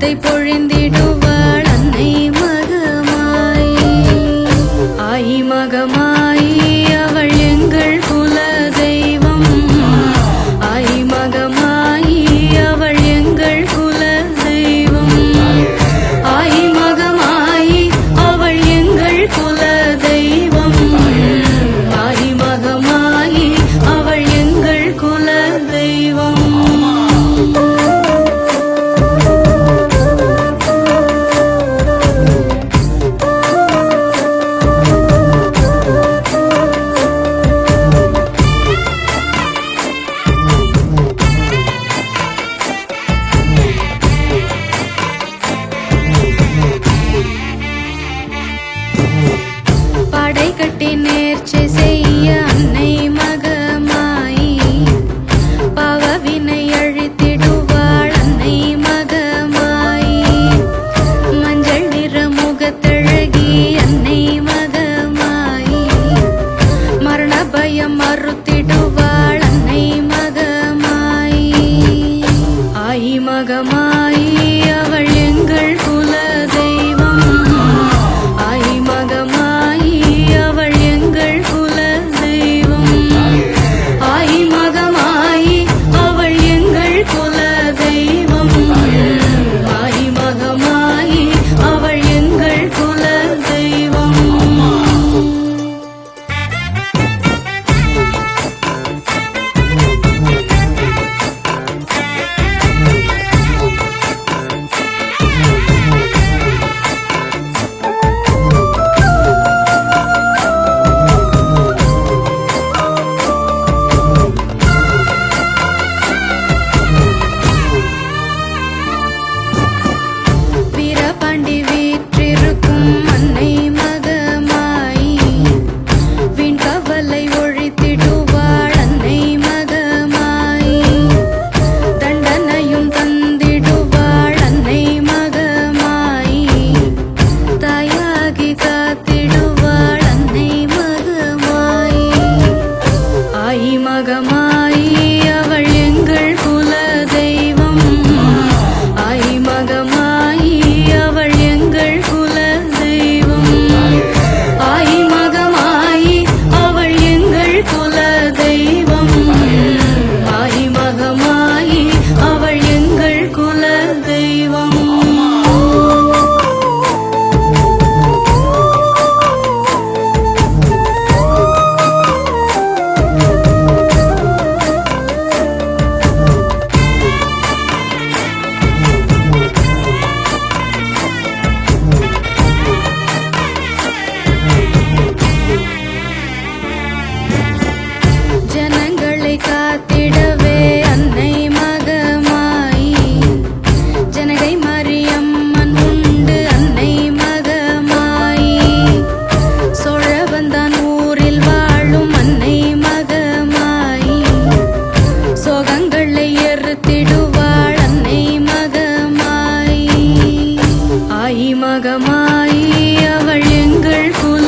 சந்தோஷத்தை ఒకటి నేర్చేసేయ్యా தாய் மகமாயி அவள் எங்கள் குல